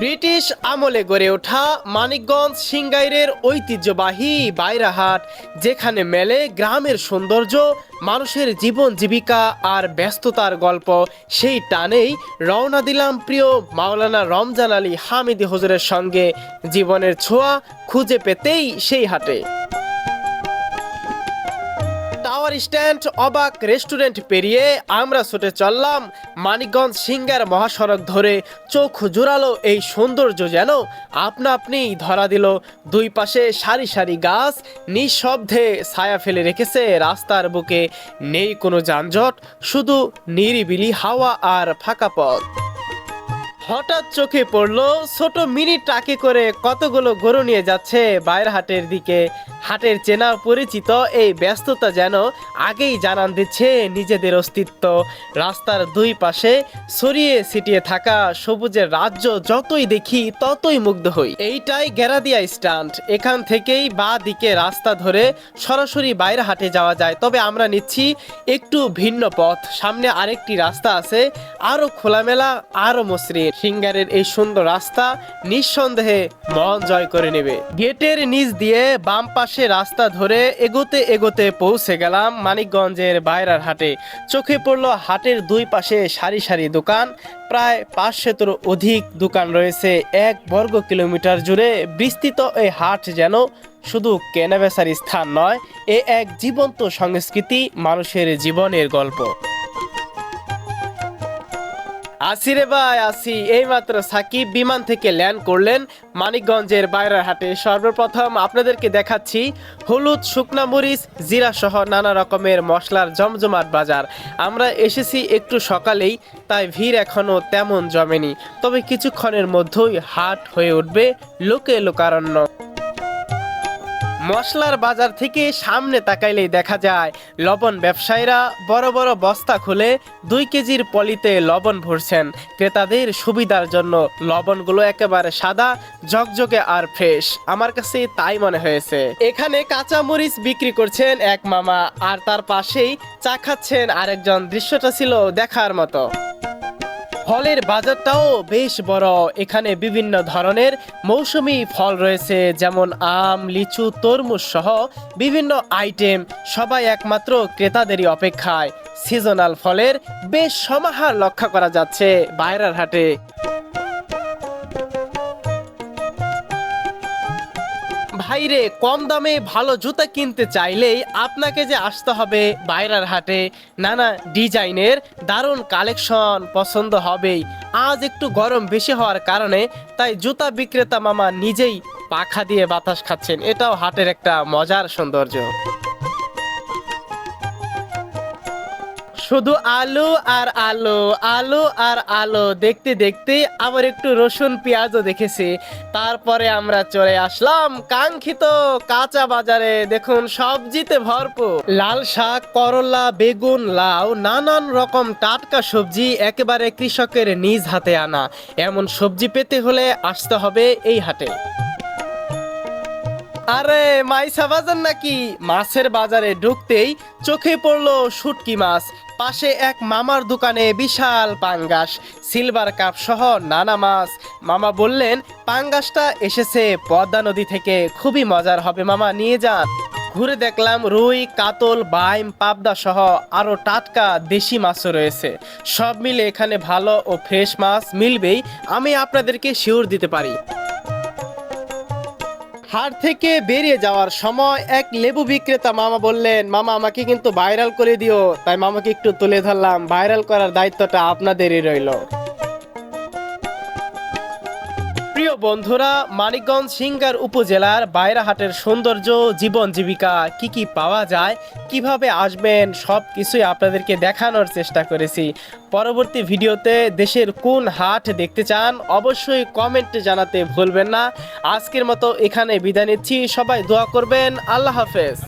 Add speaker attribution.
Speaker 1: British আমলে গড়ে ওঠা মানিকগঞ্জ সিংগাইরের ঐতিহ্যবাহী বাইরাহাট, যেখানে মেলে গ্রামের সৌন্দর্য, মানুষের জীবন জীবিকা আর ব্যস্ততার গল্প। সেই টানেই রওনা দিলাম প্রিয় মাওলানা রমজান আলী হামিদি হজুরের সঙ্গে। জীবনের ছোঁয়া খুঁজে পেতেই সেই হাটে। টাওয়ার স্ট্যান্ড অবাক রেস্টুরেন্ট পেরিয়ে আমরা ছুটে চললাম মানিকগঞ্জ সিঙ্গার মহাসড়ক ধরে। চোখ জোরালো এই সৌন্দর্য যেন আপনা আপনি ধরা দিল। দুই পাশে সারি সারি গাছ, নিঃশব্দে ছায়া ফেলে রেখেছে রাস্তার বুকে। নেই কোনো যানজট, শুধু নিরিবিলি হাওয়া আর ফাঁকা পথ। হঠাৎ চোখে পড়ল ছোট মিনি ট্রাকে করে কতগুলো গরু নিয়ে যাচ্ছে বাইরের হাটের দিকে। হাটের চেনা পরিচিত এই ব্যস্ততা যেন আগেই জানান দিচ্ছে নিজেদের অস্তিত্ব। রাস্তার দুই পাশে ছড়িয়ে ছিটিয়ে থাকা সবুজের রাজ্য যতই দেখি ততই মুগ্ধ হই। এইটাই গেরাদিয়া স্ট্যান্ড। এখান থেকেই বা দিকে রাস্তা ধরে সরাসরি বাইরে হাটে যাওয়া যায়। তবে আমরা নিচ্ছি একটু ভিন্ন পথ। সামনে আরেকটি রাস্তা আছে, আরও খোলামেলা, আরও মসৃণ। সিঙ্গারের এই সুন্দর রাস্তা নিঃসন্দেহে মন জয় করে নেবে। গেটের নিচ দিয়ে বাম পাশে রাস্তা ধরে এগোতে এগোতে পৌঁছে গেলাম মানিকগঞ্জের বাইরার হাটে। চোখে পড়ল হাটের দুই পাশে সারি সারি দোকান, প্রায় পাঁচশতর অধিক দোকান রয়েছে। এক বর্গ কিলোমিটার জুড়ে বিস্তৃত এই হাট যেন শুধু কেনাবেচার স্থান নয়, এ এক জীবন্ত সংস্কৃতি মানুষের জীবনের গল্প। আসি রে ভাই, আসি। এইমাত্র সাকিব বিমান থেকে ল্যান্ড করলেন মানিকগঞ্জের বাইরের হাটে। সর্বপ্রথম আপনাদেরকে দেখাচ্ছি হলুদ শুকনা মরিচ, জিরা সহ নানা রকমের মশলার জমজমাট বাজার। আমরা এসেছি একটু সকালেই, তাই ভিড় এখনও তেমন জমেনি। তবে কিছুক্ষণের মধ্যেই হাট হয়ে উঠবে লোকে লোকারণ্য। মশলার বাজার থেকে সামনে তাকাইলেই দেখা যায়, লবণ ব্যবসায়ীরা বড় বড় বস্তা খুলে দুই কেজির পলিতে লবণ ভরছেন। ক্রেতাদের সুবিধার জন্য লবণগুলো একেবারে সাদা, ঝকঝকে আর ফ্রেশ। আমার কাছে তাই মনে হয়েছে। এখানে কাঁচা মরিচ বিক্রি করছেন এক মামা, আর তার পাশেই চা খাচ্ছেন আরেকজন। দৃশ্যটা ছিল দেখার মতো। ফলের বাজারটাও বেশ বড়। এখানে বিভিন্ন ধরনের মৌসুমি ফল রয়েছে, যেমন আম, লিচু, তরমুজ সহ বিভিন্ন আইটেম। সবাই একমাত্র ক্রেতাদেরই অপেক্ষায়। সিজনাল ফলের বেশ সমাহার লক্ষ্য করা যাচ্ছে বাইরার হাটে ভাইরে, কম দামে ভালো জুতা কিনতে চাইলেই আপনাকে যে আসতে হবে বাইরার হাটে, নানা ডিজাইনের দারুণ কালেকশন পছন্দ হবেই। আজ একটু গরম বেশি হওয়ার কারণে তাই জুতা বিক্রেতা মামা নিজেই পাখা দিয়ে বাতাস খাচ্ছেন। এটাও হাটের একটা মজার সৌন্দর্য। শুধু আলু আর আলো, আলু আর আলো। দেখতে দেখতে আবার একটু রসুন, পেঁয়াজও দেখেছি। তারপরে আমরা চলে আসলাম কাঙ্ক্ষিত কাঁচা বাজারে। দেখুন, সবজিতে ভরপুর। লাল শাক, করলা, বেগুন, লাউ, নানান রকম টাটকা সবজি একেবারে কৃষকের নিজ হাতে আনা। এমন সবজি পেতে হলে আসতে হবে এই হাটে। আরে, মাইসা বাজার নাকি? মাছের বাজারে ঢুকতেই চোখে পড়ল শুটকি মাছ। পাশে এক মামার দোকানে বিশাল পাঙ্গাস। সিলভার কাপ সহ নানা মাছ। মামা বললেন, পাঙ্গাসটা এসেছে পদ্মা নদী থেকে। খুবই মজার হবে, মামা, নিয়ে যান। ঘুরে দেখলাম রুই, কাতল, বাইম, পাবদা সহ আরও টাটকা দেশি মাছও রয়েছে। সব মিলে এখানে ভালো ও ফ্রেশ মাছ মিলবেই। আমি আপনাদেরকে শিওর দিতে পারি। হাট থেকে বেরিয়ে যাওয়ার সময় এক লেবু বিক্রেতা মামা বললেন, মামা, আমাকে কিন্তু ভাইরাল করে দিও। তাই মামাকে একটু তুলে ধরলাম। ভাইরাল করার দায়িত্বটা আপনাদেরই রইল। বন্ধুরা, মানিকগঞ্জ সিঙ্গার উপজেলার বাইরাহাটের সৌন্দর্য, জীবন জীবিকা কি কি পাওয়া যায়, কীভাবে আসবেন, সব কিছুই আপনাদেরকে দেখানোর চেষ্টা করেছি। পরবর্তী ভিডিওতে দেশের কোন হাট দেখতে চান, অবশ্যই কমেন্টে জানাতে ভুলবেন না। আজকের মতো এখানে বিদায় নিচ্ছি। সবাই দোয়া করবেন। আল্লাহ হাফেজ।